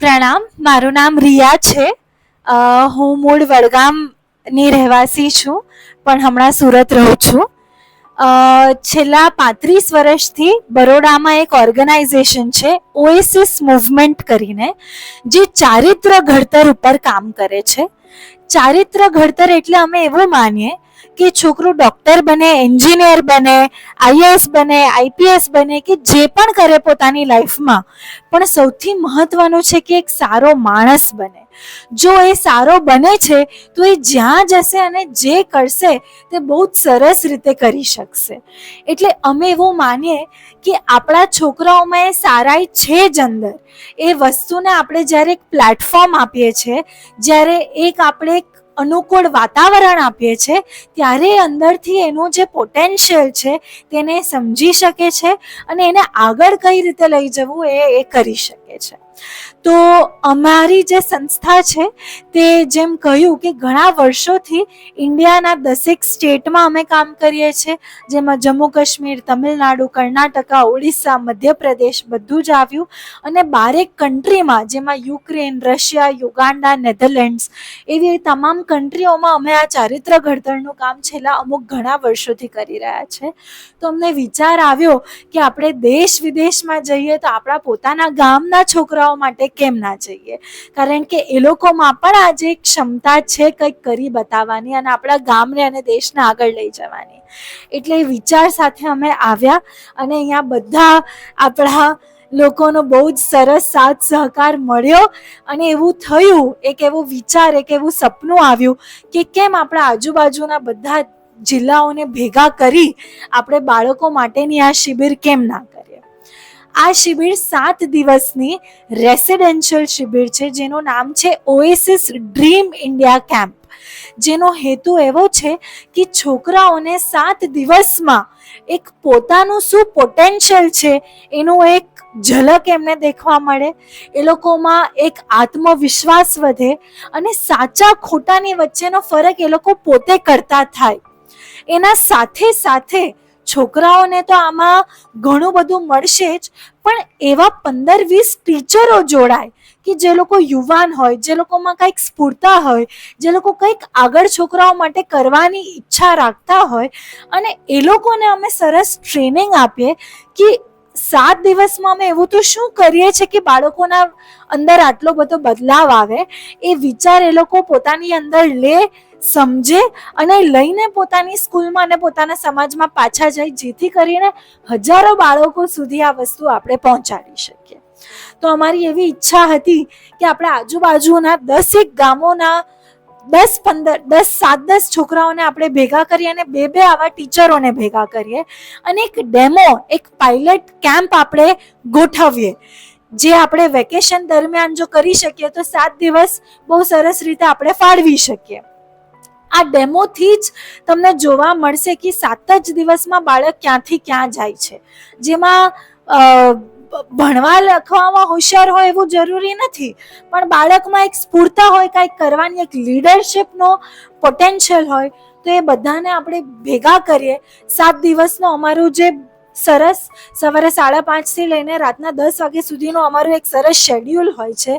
પ્રણામ, મારું નામ રિયા છે. હું મૂળ વડગામની રહેવાસી છું, પણ હમણાં સુરત રહું છું. છેલ્લા પાંત્રીસ વર્ષથી બરોડામાં એક ઓર્ગેનાઇઝેશન છે, ઓએસિસ મૂવમેન્ટ કરીને, જે ચારિત્ર ઘડતર ઉપર કામ કરે છે. ચારિત્ર ઘડતર એટલે અમે એવું માનીએ કે છોકરું ડૉક્ટર બને એન્જિનિયર બને આઈએએસ બને આઈપીએસ બને કે જે પણ કરે પોતાની લાઈફમાં પણ સૌથી મહત્વનું છે કે એક સારો માણસ બને. જો એ સારો બને છે, તો એ જ્યાં જશે અને જે કરશે, તે બહુ જ સરસ રીતે કરી શકશે. એટલે અમે એવું માનીએ કે આપણા છોકરાઓમાં એ સારાઈ છે જ અંદર. એ વસ્તુને આપણે જ્યારે એક પ્લેટફોર્મ આપીએ છીએ, જ્યારે એક આપણે એક અનુકૂળ વાતાવરણ આપીએ છીએ ત્યારે અંદરથી એનું જે પોટેન્શિયલ છે તેને સમજી શકે છે અને એને આગળ કઈ રીતે લઈ જવું એ એ કરી શકે છે. તો અમારી જે સંસ્થા છે, તે જેમ કહ્યું કે ઘણા વર્ષોથી ઇન્ડિયાના દસેક સ્ટેટમાં અમે કામ કરીએ છીએ, જેમાં જમ્મુ કાશ્મીર, તમિલનાડુ, કર્ણાટકા, ઓડિશા, મધ્યપ્રદેશ બધું જ આવ્યું. અને બારેક કન્ટ્રીમાં, જેમાં યુક્રેન, રશિયા, યુગાન્ડા, નેધરલેન્ડ્સ, એવી તમામ કન્ટ્રીઓમાં અમે આ ચારિત્ર ઘડતરનું કામ છેલ્લા અમુક ઘણા વર્ષોથી કરી રહ્યા છે. તો અમને વિચાર આવ્યો કે આપણે દેશ વિદેશમાં જઈએ તો આપણા પોતાના ગામના છોકરાઓ માટે કેમ ના જઈએ? કારણ કે એ લોકોમાં પણ આજે ક્ષમતા છે કંઈક કરી બતાવવાની અને આપણા ગામને અને દેશને આગળ લઈ જવાની. એટલે એ વિચાર સાથે અમે આવ્યા અને અહીંયા બધા આપણા લોકોનો બહુ જ સરસ સાથ સહકાર મળ્યો અને એવું થયું, એક એવો વિચાર, એક એવું સપનું આવ્યું કે કેમ આપણા આજુબાજુના બધા જિલ્લાઓને ભેગા કરી આપણે બાળકો માટેની આ શિબિર કેમ ના આ શિબિર સાત દિવસની રેસિડેન્શિયલ શિબિર છે, જેનું નામ છે ઓએસિસ ડ્રીમ ઇન્ડિયા કેમ્પ જેનો હેતુ એવો છે કે છોકરાઓને સાત દિવસમાં એક પોતાનું શું પોટેન્શિયલ છે, એનું એક ઝલક એમને દેખવા મળે, એ લોકોમાં એક આત્મવિશ્વાસ વધે અને સાચા ખોટાની વચ્ચેનો ફરક એ લોકો પોતે કરતા થાય. એના સાથે સાથે છોકરાઓને તો આમાં ઘણું બધું મળશે જ, પણ એવા પંદર વીસ ટીચરો જોડાય કે જે લોકો યુવાન હોય, જે લોકોમાં કંઈક સ્ફૂર્તા હોય, જે લોકો કંઈક આગળ છોકરાઓ માટે કરવાની ઈચ્છા રાખતા હોય, અને એ લોકોને અમે સરસ ટ્રેનિંગ આપીએ કે સાત દિવસમાં અમે એવું તો શું કરીએ છીએ કે બાળકોના અંદર આટલો બધો બદલાવ આવે, એ વિચાર એ લોકો પોતાની અંદર લે, સમજે અને લઈને પોતાની સ્કૂલમાં અને પોતાના સમાજમાં પાછા જાય, જેથી કરીને હજારો બાળકો સુધી આ વસ્તુ આપણે પહોંચાડી શકીએ. તો અમારી એવી ઈચ્છા હતી કે આપણે આજુબાજુના દસેક ગામોના દસ પંદર, દસ સાત, દસ છોકરાઓને આપણે ભેગા કરીએ અને બે બે આવા ટીચરોને ભેગા કરીએ અને એક ડેમો, એક પાયલટ કેમ્પ આપણે ગોઠવીએ. જે આપણે વેકેશન દરમિયાન જો કરી શકીએ તો સાત દિવસ બહુ સરસ રીતે આપણે ફાળવી શકીએ. આ ડેમોથી જ તમને જોવા મળશે કે સાત જ દિવસમાં બાળક ક્યાંથી ક્યાં જાય છે. જેમાં ભણવા લખવામાં હોશિયાર હોય એવું જરૂરી નથી. પણ બાળકમાં એક સ્ફૂર્તા હોય, કાંઈક કરવાની, એક લીડરશિપનો પોટેન્શિયલ હોય, તો એ બધાને આપણે ભેગા કરીએ. સાત દિવસનો અમારું જે સરસ. સવારે સાડા પાંચથી લઈને રાતના દસ વાગ્યા સુધીનું અમારું એક સરસ શેડ્યુલ હોય છે,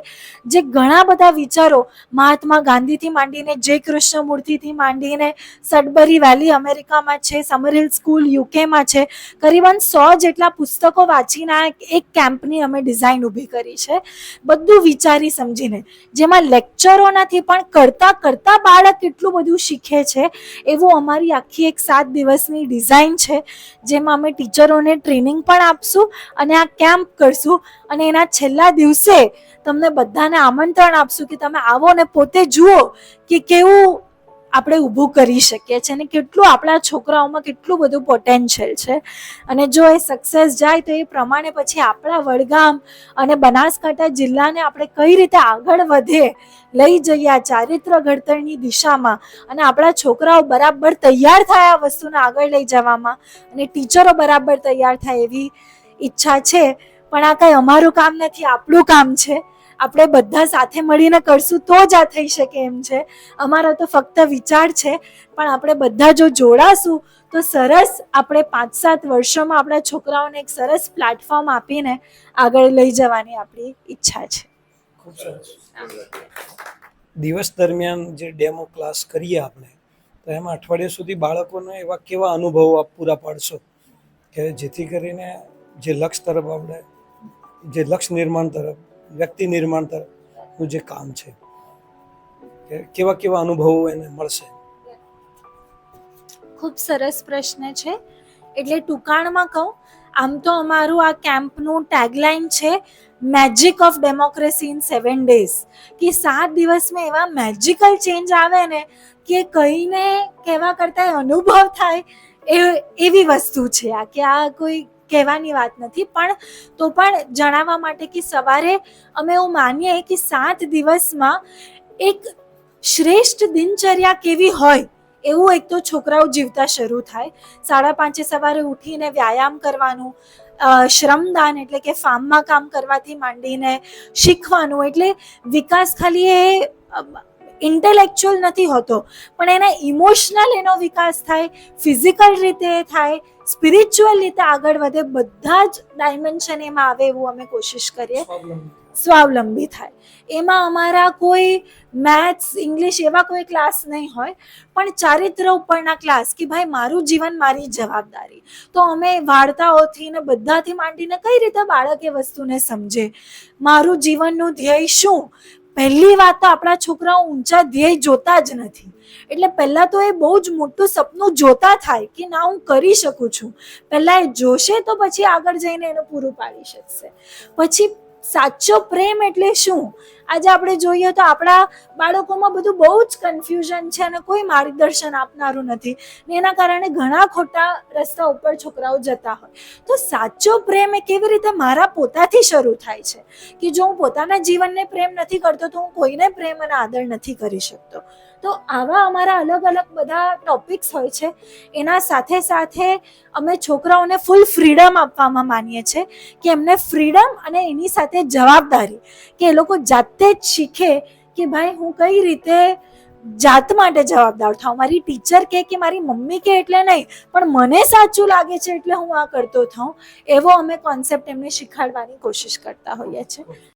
જે ઘણા બધા વિચારો મહાત્મા ગાંધીથી માંડીને જય કૃષ્ણમૂર્તિથી માંડીને સડબરી વેલી અમેરિકામાં છે સમરહિલ સ્કૂલ યુકેમાં છે, કરીબન સો જેટલા પુસ્તકો વાંચીને એક કેમ્પની અમે ડિઝાઇન ઊભી કરી છે. બધું વિચારી સમજીને. જેમાં લેક્ચરો નથી પણ કરતાં કરતાં બાળક કેટલું બધું શીખે છે, એવું અમારી આખી એક સાત દિવસની ડિઝાઇન છે, જેમાં અમે ટીચરોને ટ્રેનિંગ પણ આપશું અને આ કેમ્પ કરશું. અને એના છેલ્લા દિવસે તમને બધાને આમંત્રણ આપશું કે તમે આવો ને પોતે જુઓ કે કેવું આપણે ઊભું કરી શકીએ છીએ અને કેટલું આપણા છોકરાઓમાં કેટલું બધું પોટેન્શિયલ છે. અને જો એ સક્સેસ જાય તો એ પ્રમાણે પછી આપણા વડગામ અને બનાસકાંઠા જિલ્લાને આપણે કઈ રીતે આગળ વધે લઈ જઈએ આ ચારિત્ર ઘડતરની દિશામાં. અને આપણા છોકરાઓ બરાબર તૈયાર થાય આ વસ્તુને આગળ લઈ જવામાં. અને ટીચરો બરાબર તૈયાર થાય એવી ઈચ્છા છે. પણ આ કાંઈ અમારું કામ નથી, આપણું કામ છે. આપણે બધા સાથે મળીને કરશું તો જ આ થઈ શકે એમ છે. અમારો તો ફક્ત વિચાર છે, પણ આપણે બધા જો જોડાશું, તો સરસ આપણે પાંચ સાત વર્ષોમાં આપણા છોકરાઓને એક સરસ પ્લેટફોર્મ આપીને આગળ લઈ જવાની આપણી ઈચ્છા છે. દિવસ દરમિયાન જે ડેમો ક્લાસ કરીએ આપણે, તો એમાં અઠવાડિયા સુધી બાળકોને એવા કેવા અનુભવો આપ પૂરા પાડશો? કે જેથી કરીને જે લક્ષ તરફ આપણે, જે લક્ષ નિર્માણ તરફ વ્યક્તિ નિર્માણ તરફનું જે કામ છે કેવા કેવા અનુભવો એને મળશે? ખૂબ સરસ પ્રશ્ન છે. એટલે ટૂંકાણમાં કહું, આમ તો અમારું આ કેમ્પનું ટેગલાઇન છે magic of democracy in seven days કે સાત દિવસમાં એવા મેજિકલ ચેન્જ આવે ને, કે કહીને કહેવા કરતાં અનુભવ થાય, એ, એવી વસ્તુ છે આ, કે આ કોઈ કહેવાની વાત નથી, પણ તો પણ જણાવવા માટે કે સવારે અમે એવું માનીએ કે સાત દિવસમાં એક શ્રેષ્ઠ દિનચર્યા કેવી હોય, એવું એક તો છોકરાઓ જીવતા શરૂ થાય. સાડા પાંચે સવારે ઉઠીને વ્યાયામ કરવાનું શ્રમદાન એટલે કે ફાર્મમાં કામ કરવાથી માંડીને શીખવાનું, એટલે વિકાસ ખાલી એ ઇન્ટેલેક્ચ્યુઅલ નથી હોતો, પણ એના ઇમોશનલ એનો વિકાસ થાય ફિઝિકલ રીતે થાય સ્પિરિચ્યુઅલ રીતે આગળ વધે, બધા જ ડાયમેન્શન એમાં આવે એવું અમે કોશિશ કરીએ. સ્વાવલંબી થાય. એમાં અમારા કોઈ મેથ્સ ઇંગ્લિશ એવા કોઈ ક્લાસ નહીં હોય, પણ ચારિત્ર ઉપરના ક્લાસ કે ભાઈ મારું જીવન મારી જવાબદારી. તો અમે વાર્તાઓથી ને બધાથી માંડીને કઈ રીતે બાળક એ વસ્તુને સમજે? મારું જીવનનું ધ્યેય શું? પહેલી વાત તો આપણા છોકરાઓ ઊંચા ધ્યેય જોતા જ નથી. એટલે પહેલાં તો એ બહુ જ મોટું સપનું જોતા થાય કે ના હું કરી શકું છું. પહેલાં એ જોશે તો પછી આગળ જઈને એનું પૂરું પાડી શકશે. પછી સાચો પ્રેમ એટલે શું? આજે આપણે જોઈએ તો આપણા બાળકોમાં બધું બહુ જ કન્ફ્યુઝન છે અને કોઈ માર્ગદર્શન આપનારું નથી. ને એના કારણે ઘણા ખોટા રસ્તા ઉપર છોકરાઓ જતા હોય. તો સાચો પ્રેમ એ કેવી રીતે મારા પોતાથી શરૂ થાય છે? કે જો હું પોતાના જીવનને પ્રેમ નથી કરતો, તો હું કોઈને પ્રેમ અને આદર નથી કરી શકતો? તો આવા અમારા અલગ અલગ બધા ટોપિક્સ હોય છે. એના સાથે સાથે અમે છોકરાઓને ફૂલ ફ્રીડમ આપવામાં માનીએ છીએ કે એમને ફ્રીડમ અને એની સાથે જવાબદારી. કે એ લોકો જાતે જ શીખે કે ભાઈ હું કઈ રીતે જાત માટે જવાબદાર થાઉં? મારી ટીચર કે કે મારી મમ્મી કે એટલે નહીં, પણ મને સાચું લાગે છે એટલે હું આ કરતો થાઉં. એવો અમે કોન્સેપ્ટ એમને શીખવાડવાની કોશિશ કરતા હોઈએ છીએ.